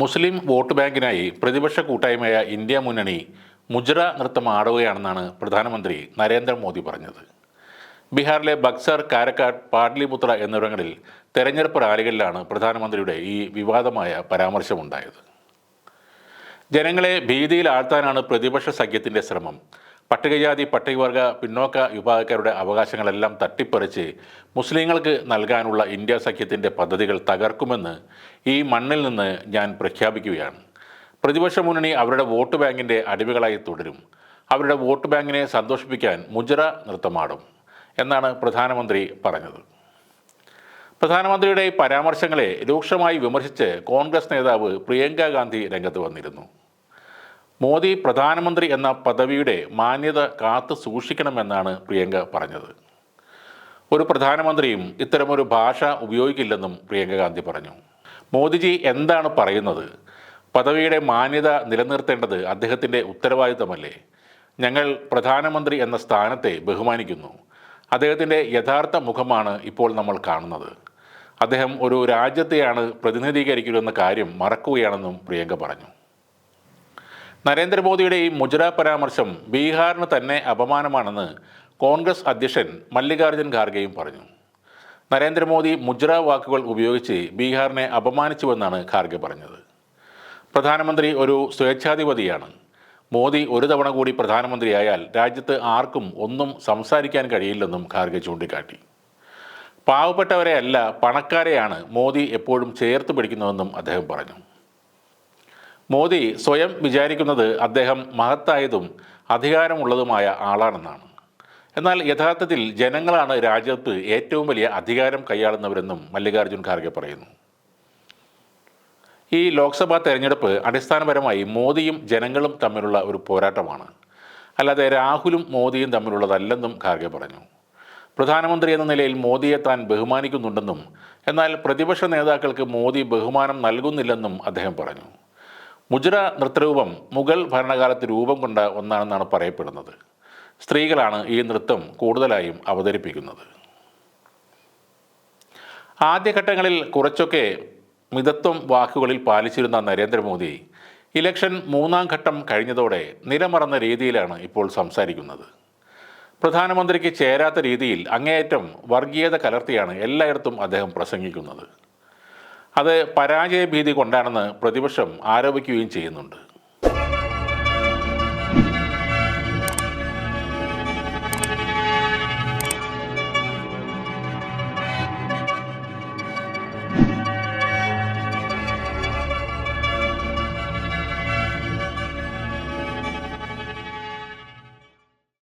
മുസ്ലിം vote ബാങ്കിനായി പ്രതിപക്ഷ കൂട്ടായ്മയായ India മുന്നണി മുജ്ര നൃത്തം ആടുകയാണെന്നാണ് പ്രധാനമന്ത്രി നരേന്ദ്രമോദി പറഞ്ഞത്. ബീഹാറിലെ ബക്സർ കാരക്കാട് പാട്ലിപുത്ര എന്നിവിടങ്ങളിൽ തെരഞ്ഞെടുപ്പ് റാലികളിലാണ് പ്രധാനമന്ത്രിയുടെ ഈ വിവാദമായ പരാമർശമുണ്ടായത്. ജനങ്ങളെ ഭീതിയിലാഴ്ത്താനാണ് പ്രതിപക്ഷ സഖ്യത്തിന്റെ ശ്രമം. പട്ടികജാതി പട്ടികവർഗ പിന്നോക്ക വിഭാഗക്കാരുടെ അവകാശങ്ങളെല്ലാം തട്ടിപ്പറിച്ച് മുസ്ലിങ്ങൾക്ക് നൽകാനുള്ള ഇന്ത്യ സഖ്യത്തിന്റെ പദ്ധതികൾ തകർക്കുമെന്ന് ഈ മണ്ണിൽ നിന്ന് ഞാൻ പ്രഖ്യാപിക്കുകയാണ്. പ്രതിപക്ഷ മുന്നണി അവരുടെ വോട്ട് ബാങ്കിന്റെ അടിമകളായി തുടരും. അവരുടെ വോട്ട് ബാങ്കിനെ സന്തോഷിപ്പിക്കാൻ മുജറ നൃത്തമാടും എന്നാണ് പ്രധാനമന്ത്രി പറഞ്ഞത്. പ്രധാനമന്ത്രിയുടെ പരാമർശങ്ങളെ രൂക്ഷമായി വിമർശിച്ച് കോൺഗ്രസ് നേതാവ് പ്രിയങ്ക ഗാന്ധി രംഗത്ത് വന്നിരുന്നു. മോദി പ്രധാനമന്ത്രി എന്ന പദവിയുടെ മാന്യത കാത്തു സൂക്ഷിക്കണമെന്നാണ് പ്രിയങ്ക പറഞ്ഞത്. ഒരു പ്രധാനമന്ത്രിയും ഇത്തരമൊരു ഭാഷ ഉപയോഗിക്കില്ലെന്നും പ്രിയങ്ക ഗാന്ധി പറഞ്ഞു. മോദിജി എന്താണ് പറയുന്നത്? പദവിയുടെ മാന്യത നിലനിർത്തേണ്ടത് അദ്ദേഹത്തിന്റെ ഉത്തരവാദിത്തമല്ലേ? ഞങ്ങൾ പ്രധാനമന്ത്രി എന്ന സ്ഥാനത്തെ ബഹുമാനിക്കുന്നു. അദ്ദേഹത്തിന്റെ യഥാർത്ഥ മുഖമാണ് ഇപ്പോൾ നമ്മൾ കാണുന്നത്. അദ്ദേഹം ഒരു രാജ്യത്തെയാണ് പ്രതിനിധീകരിക്കുന്നതെന്ന കാര്യം മറക്കുകയാണെന്നും പ്രിയങ്ക പറഞ്ഞു. നരേന്ദ്രമോദിയുടെ ഈ മുജറ പരാമർശം ബീഹാറിന് തന്നെ അപമാനമാണെന്ന് കോൺഗ്രസ് അധ്യക്ഷൻ മല്ലികാർജുൻ ഖാർഗെയും പറഞ്ഞു. നരേന്ദ്രമോദി മുജറ വാക്കുകൾ ഉപയോഗിച്ച് ബീഹാറിനെ അപമാനിച്ചുവെന്നാണ് ഖാർഗെ പറഞ്ഞത്. പ്രധാനമന്ത്രി ഒരു സ്വേച്ഛാധിപതിയാണ്. മോദി ഒരു തവണ കൂടി പ്രധാനമന്ത്രിയായാൽ രാജ്യത്ത് ആർക്കും ഒന്നും സംസാരിക്കാൻ കഴിയില്ലെന്നും ഖാർഗെ ചൂണ്ടിക്കാട്ടി. പാവപ്പെട്ടവരെ അല്ല പണക്കാരെയാണ് മോദി എപ്പോഴും ചേർത്ത് പിടിക്കുന്നതെന്നും അദ്ദേഹം പറഞ്ഞു. മോദി സ്വയം വിചാരിക്കുന്നത് അദ്ദേഹം മഹത്തായതും അധികാരമുള്ളതുമായ ആളാണെന്നാണ്. എന്നാൽ യഥാർത്ഥത്തിൽ ജനങ്ങളാണ് രാജ്യത്ത് ഏറ്റവും വലിയ അധികാരം കൈയാളുന്നവരെന്നും മല്ലികാർജുൻ ഖാർഗെ പറയുന്നു. ഈ ലോക്സഭാ തെരഞ്ഞെടുപ്പ് അടിസ്ഥാനപരമായി മോദിയും ജനങ്ങളും തമ്മിലുള്ള ഒരു പോരാട്ടമാണ്. അല്ലാതെ രാഹുലും മോദിയും തമ്മിലുള്ളതല്ലെന്നും ഖാർഗെ പറഞ്ഞു. പ്രധാനമന്ത്രി എന്ന നിലയിൽ മോദിയെ താൻ ബഹുമാനിക്കുന്നുണ്ടെന്നും എന്നാൽ പ്രതിപക്ഷ നേതാക്കൾക്ക് മോദി ബഹുമാനം നൽകുന്നില്ലെന്നും അദ്ദേഹം പറഞ്ഞു. മുജറ നൃത്തരൂപം മുഗൾ ഭരണകാലത്ത് രൂപം കൊണ്ട ഒന്നാണെന്നാണ് പറയപ്പെടുന്നത്. സ്ത്രീകളാണ് ഈ നൃത്തം കൂടുതലായും അവതരിപ്പിക്കുന്നത്. ആദ്യഘട്ടങ്ങളിൽ കുറച്ചൊക്കെ മിതത്വം വാക്കുകളിൽ പാലിച്ചിരുന്ന നരേന്ദ്രമോദി ഇലക്ഷൻ മൂന്നാം ഘട്ടം കഴിഞ്ഞതോടെ നിലമറന്ന രീതിയിലാണ് ഇപ്പോൾ സംസാരിക്കുന്നത്. പ്രധാനമന്ത്രിക്ക് ചേരാത്ത രീതിയിൽ അങ്ങേയറ്റം വർഗീയത കലർത്തിയാണ് എല്ലായിടത്തും അദ്ദേഹം പ്രസംഗിക്കുന്നത്. അത് പരാജയഭീതി കൊണ്ടാണെന്ന് പ്രതിപക്ഷം ആരോപിക്കുകയും ചെയ്യുന്നുണ്ട്.